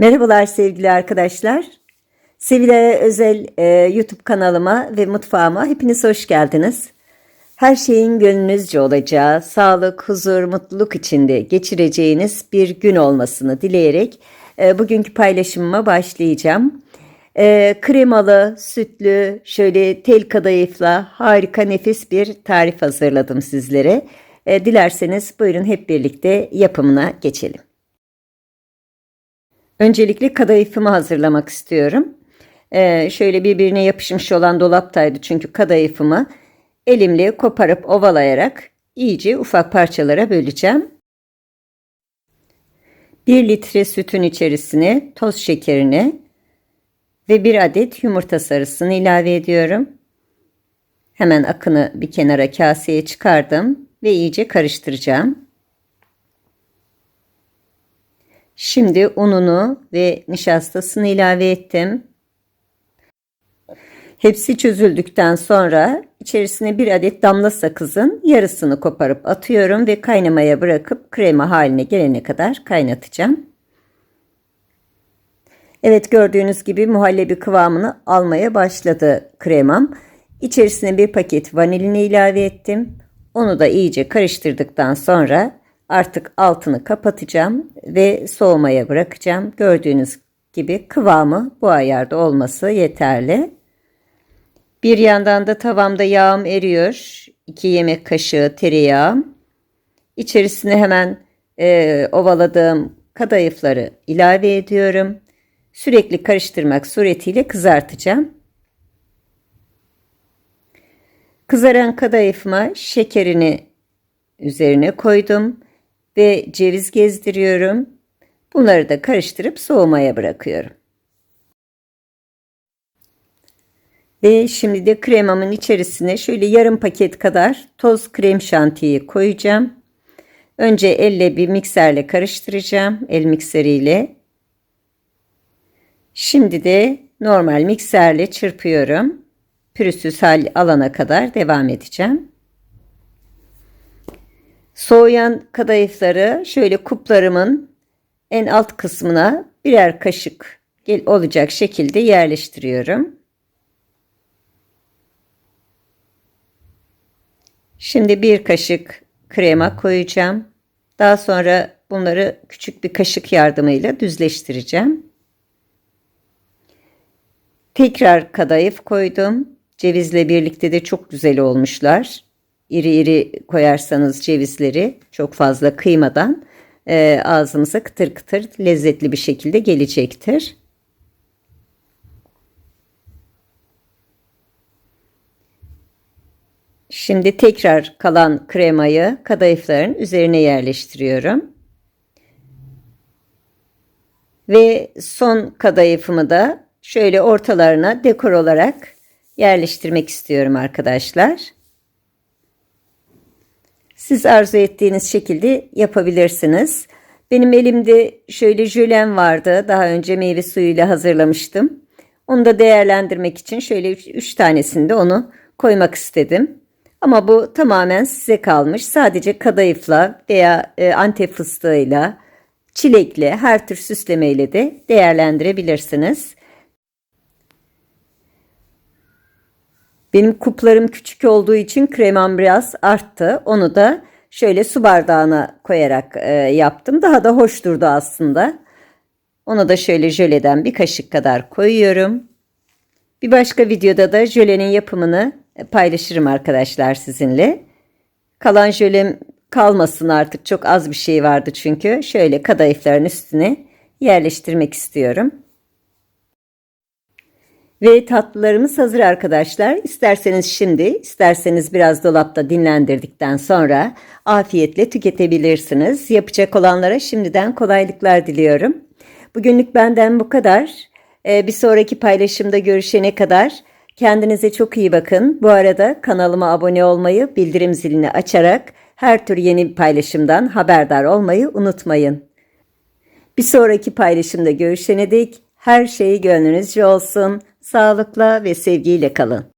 Merhabalar sevgili arkadaşlar. Sevila'ya özel e, YouTube kanalıma ve mutfağıma hepiniz hoş geldiniz. Her şeyin gönlünüzce olacağı, sağlık, huzur, mutluluk içinde geçireceğiniz bir gün olmasını dileyerek e, bugünkü paylaşımıma başlayacağım. E, kremalı, sütlü, şöyle tel kadayıfla harika nefis bir tarif hazırladım sizlere. E, dilerseniz buyurun hep birlikte yapımına geçelim. Öncelikle kadayıfımı hazırlamak istiyorum. Ee, şöyle birbirine yapışmış olan dolaptaydı çünkü kadayıfımı elimle koparıp ovalayarak iyice ufak parçalara böleceğim. 1 litre sütün içerisine toz şekerini ve 1 adet yumurta sarısını ilave ediyorum. Hemen akını bir kenara kaseye çıkardım ve iyice karıştıracağım. Şimdi ununu ve nişastasını ilave ettim. Hepsi çözüldükten sonra içerisine bir adet damla sakızın yarısını koparıp atıyorum ve kaynamaya bırakıp krema haline gelene kadar kaynatacağım. Evet gördüğünüz gibi muhallebi kıvamını almaya başladı kremam. İçerisine bir paket vanilini ilave ettim. Onu da iyice karıştırdıktan sonra Artık altını kapatacağım ve soğumaya bırakacağım. Gördüğünüz gibi kıvamı bu ayarda olması yeterli. Bir yandan da tavamda yağım eriyor. 2 yemek kaşığı tereyağı. İçerisine hemen e, ovaladığım kadayıfları ilave ediyorum. Sürekli karıştırmak suretiyle kızartacağım. Kızaran kadayıfıma şekerini üzerine koydum ve ceviz gezdiriyorum. Bunları da karıştırıp soğumaya bırakıyorum. Ve şimdi de kremamın içerisine şöyle yarım paket kadar toz krem şantiyi koyacağım. Önce elle bir mikserle karıştıracağım. El mikseriyle. Şimdi de normal mikserle çırpıyorum. Pürüzsüz hal alana kadar devam edeceğim. Soğuyan kadayıfları şöyle kuplarımın en alt kısmına birer kaşık olacak şekilde yerleştiriyorum. Şimdi bir kaşık krema koyacağım. Daha sonra bunları küçük bir kaşık yardımıyla düzleştireceğim. Tekrar kadayıf koydum. Cevizle birlikte de çok güzel olmuşlar iri iri koyarsanız cevizleri çok fazla kıymadan e, ağzımıza kıtır kıtır lezzetli bir şekilde gelecektir. Şimdi tekrar kalan kremayı kadayıfların üzerine yerleştiriyorum. Ve son kadayıfımı da şöyle ortalarına dekor olarak yerleştirmek istiyorum arkadaşlar. Siz arzu ettiğiniz şekilde yapabilirsiniz. Benim elimde şöyle jölen vardı. Daha önce meyve suyuyla hazırlamıştım. Onu da değerlendirmek için şöyle 3 tanesini de onu koymak istedim. Ama bu tamamen size kalmış. Sadece kadayıfla veya e, antep fıstığıyla, çilekle, her tür süslemeyle de değerlendirebilirsiniz. Benim kuplarım küçük olduğu için kremam biraz arttı. Onu da şöyle su bardağına koyarak e, yaptım. Daha da hoş durdu aslında. Onu da şöyle jöleden bir kaşık kadar koyuyorum. Bir başka videoda da jölenin yapımını paylaşırım arkadaşlar sizinle. Kalan jölem kalmasın artık çok az bir şey vardı çünkü. Şöyle kadayıfların üstüne yerleştirmek istiyorum. Ve tatlılarımız hazır arkadaşlar. İsterseniz şimdi, isterseniz biraz dolapta dinlendirdikten sonra afiyetle tüketebilirsiniz. Yapacak olanlara şimdiden kolaylıklar diliyorum. Bugünlük benden bu kadar. Ee, bir sonraki paylaşımda görüşene kadar kendinize çok iyi bakın. Bu arada kanalıma abone olmayı, bildirim zilini açarak her tür yeni paylaşımdan haberdar olmayı unutmayın. Bir sonraki paylaşımda görüşene dek her şey gönlünüzce olsun. Sağlıkla ve sevgiyle kalın.